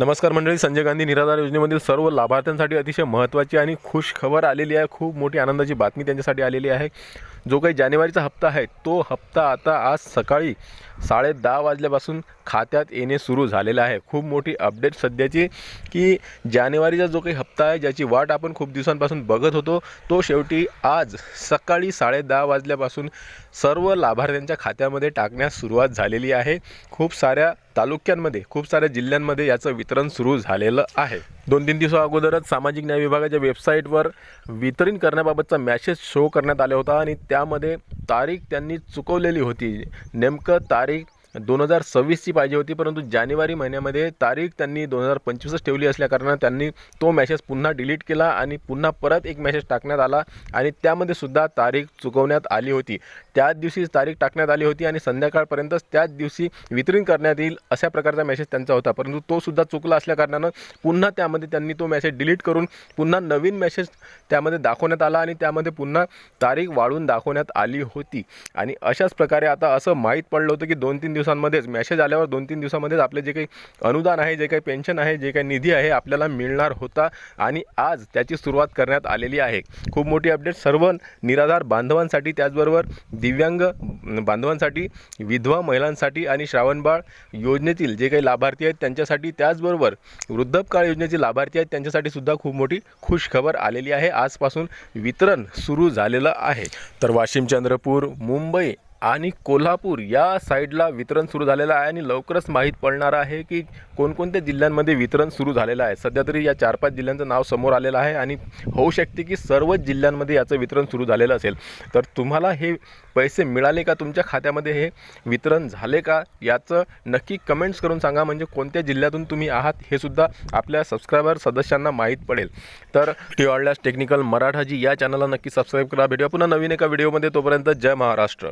नमस्कार मंडळी संजय गांधी निराधार योजनेमधील सर्व लाभार्थ्यांसाठी अतिशय महत्त्वाची आणि खुश खबर आलेली आहे. खूप मोठी आनंदाची बातमी त्यांच्यासाठी आलेली आहे. जो काही जानेवारीचा हप्ता आहे तो हप्ता आता आज सकाळी साडे दहा वाजल्यापासून खात्यात येणे सुरू झालेलं आहे. खूप मोठी अपडेट सध्याची की जानेवारीचा जो काही हप्ता आहे ज्याची वाट आपण खूप दिवसांपासून बघत होतो तो शेवटी आज सकाळी साडे दहा वाजल्यापासून सर्व लाभार्थ्यांच्या खात्यामध्ये टाकण्यास सुरुवात झालेली आहे. खूप साऱ्या तालुक्यांमध्ये खूप साऱ्या जिल्ह्यांमध्ये याचं वितरण सुरू झालेलं आहे. दोन तीन दिवसा अगोदरच सामाजिक न्याय विभागाच्या वेबसाईटवर वितरण करण्याबाबतचा मॅसेज शो करण्यात आला होता आणि त्यामध्ये तारीख त्यांनी चुकवलेली होती. नेमकं तारीख दोन हजार सव्वीसची पाहिजे होती परंतु जानेवारी महिन्यामध्ये तारीख त्यांनी दोन हजार पंचवीसच ठेवली असल्याकारणानं त्यांनी तो मॅसेज पुन्हा डिलीट केला आणि पुन्हा परत एक मॅसेज टाकण्यात आला आणि त्यामध्ये सुद्धा तारीख चुकवण्यात आली होती. त्याच दिवशी तारीख टाकण्यात आली होती आणि संध्याकाळपर्यंतच त्याच दिवशी वितरण करण्यात येईल अशा प्रकारचा मेसेज त्यांचा होता. परंतु तो सुद्धा चुकला असल्याकारणानं पुन्हा त्यामध्ये त्यांनी तो मेसेज डिलीट करून पुन्हा नवीन मेसेज त्यामध्ये दाखवण्यात आला आणि त्यामध्ये पुन्हा तारीख वाढवून दाखवण्यात आली होती. आणि अशाच प्रकारे आता असं माहीत पडलं होतं की दोन तीन दिवस दिवसांमध्येच मॅसेज आल्यावर दोन तीन दिवसामध्येच आपले जे काही अनुदान आहे जे काही पेन्शन आहे जे काही निधी आहे आपल्याला मिळणार होता आणि आज त्याची सुरुवात करण्यात आलेली आहे. खूप मोठी अपडेट सर्व निराधार बांधवांसाठी त्याचबरोबर दिव्यांग बांधवांसाठी विधवा महिलांसाठी आणि श्रावणबाळ योजनेतील जे काही लाभार्थी आहेत त्यांच्यासाठी त्याचबरोबर वृद्धपकाळ योजनेचे लाभार्थी आहेत त्यांच्यासाठी सुद्धा खूप मोठी खुश खबर आलेली आहे. आजपासून वितरण सुरू झालेलं आहे. तर वाशिम चंद्रपूर मुंबई आणि कोल्हापूर या साईडला वितरण सुरू झालेलं आहे आणि लवकरच माहीत पडणार आहे की कोणकोणत्या जिल्ह्यांमध्ये वितरण सुरू झालेलं आहे. सध्या तरी या चार पाच जिल्ह्यांचं नाव समोर आलेलं आहे आणि होऊ शकते की सर्वच जिल्ह्यांमध्ये याचं वितरण सुरू झालेलं असेल. तर तुम्हाला हे पैसे मिळाले का? तुमच्या खात्यामध्ये हे वितरण झाले का? याचं नक्की कमेंट्स करून सांगा. म्हणजे कोणत्या जिल्ह्यातून तुम्ही आहात हे सुद्धा आपल्या सबस्क्रायबर सदस्यांना माहीत पडेल. तर टी ऑर्डल्यास टेक्निकल मराठाजी या चॅनलला नक्की सबस्क्राईब करा. भेटूया पुन्हा नवीन एका व्हिडिओमध्ये तोपर्यंत जय महाराष्ट्र.